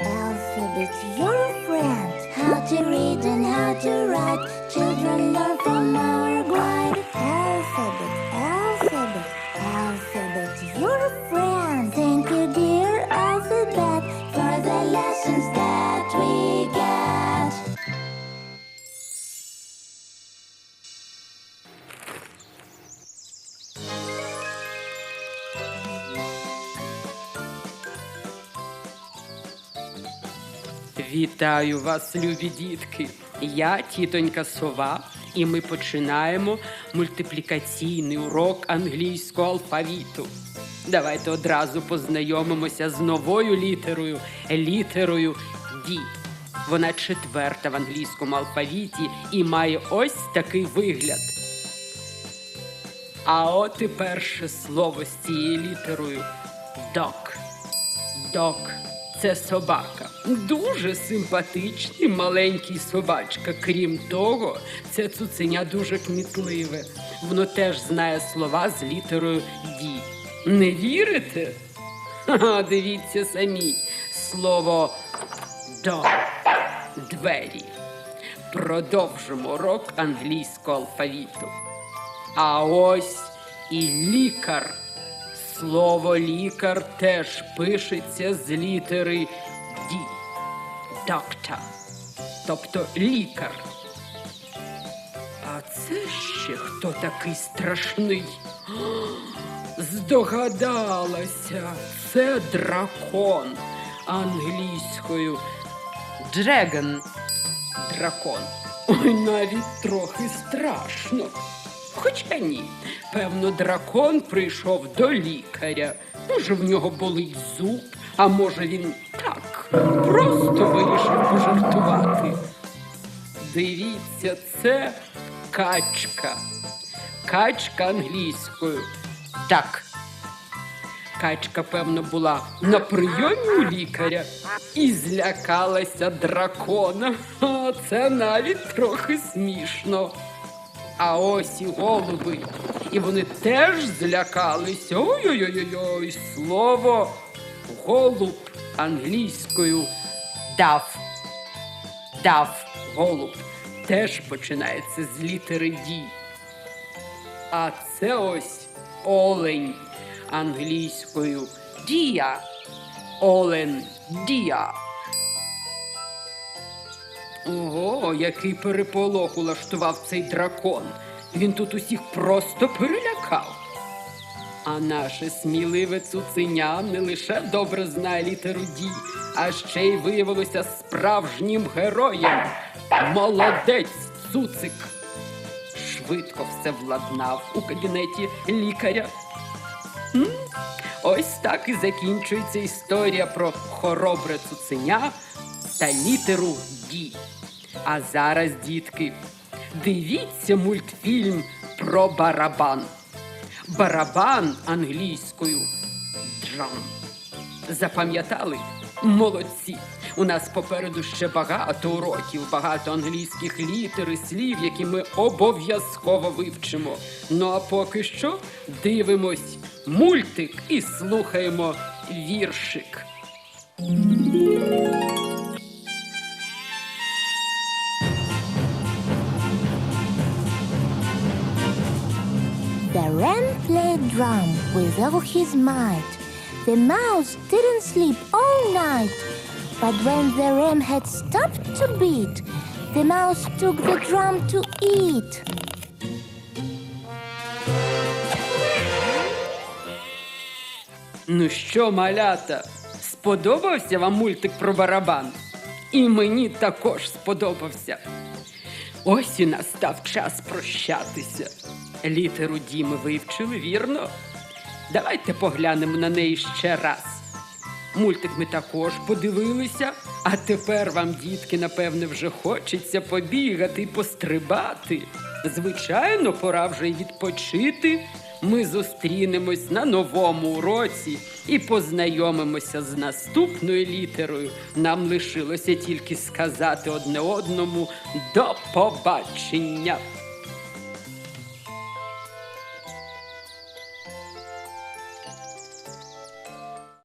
Alphabet, your friend. How to read and how to write. Children learn from our Вітаю вас, любі дітки! Я тітонька Сова, і ми починаємо мультиплікаційний урок англійського алфавіту. Давайте одразу познайомимося з новою літерою, літерою D. Вона четверта в англійському алфавіті і має ось такий вигляд. А от і перше слово з цією літерою док. Док це собака. Дуже симпатичний маленький собачка. Крім того, це цуценя дуже кмітливе. Воно теж знає слова з літерою Ді. Не вірите? Ха, дивіться самі. Слово док. Двері. Продовжимо урок англійського алфавіту. А ось і лікар. Слово лікар теж пишеться з літери Д. Доктор. Тобто лікар. А це ще хто такий страшний? Здогадалася, це дракон англійською. Dragon. Дракон. Ой, навіть трохи страшно. Хоча ні, певно, дракон прийшов до лікаря. Може, в нього болить зуб, а може він так просто вирішив пожартувати. Дивіться, це качка. Качка англійською. Так. Качка, певно, була на прийомі у лікаря і злякалася дракона. Це навіть трохи смішно. А ось і голуби. І вони теж злякались. Ой-ой-ой, слово голуб англійською дав. Дав голуб теж починається з літери Ді. А це ось олень англійською дія. Олен дія. Ого, який переполох улаштував цей дракон. Він тут усіх просто перелякав. А наше сміливе цуценя не лише добре знає літеру Ді, а ще й виявилося справжнім героєм. Молодець, цуцик. Швидко все владнав у кабінеті лікаря. М? Ось так і закінчується історія про хоробре цуценя та літеру Ді. А зараз, дітки, дивіться мультфільм про барабан. Барабан англійською драм. Запам'ятали? Молодці! У нас попереду ще багато уроків, багато англійських літер і слів, які ми обов'язково вивчимо. Ну а поки що дивимось мультик і слухаємо віршик. The ram played drum with all his might. The mouse didn't sleep all night. But when the ram had stopped to beat, the mouse took the drum to eat. Ну що, малята, сподобався вам мультик про барабан? І мені також сподобався. Ось і настав час прощатися. Літеру Ді ми вивчили, вірно? Давайте поглянемо на неї ще раз. Мультик ми також подивилися, а тепер вам, дітки, напевне, вже хочеться побігати і пострибати. Звичайно, пора вже й відпочити. Ми зустрінемось на новому уроці і познайомимося з наступною літерою. Нам лишилося тільки сказати одне одному до побачення.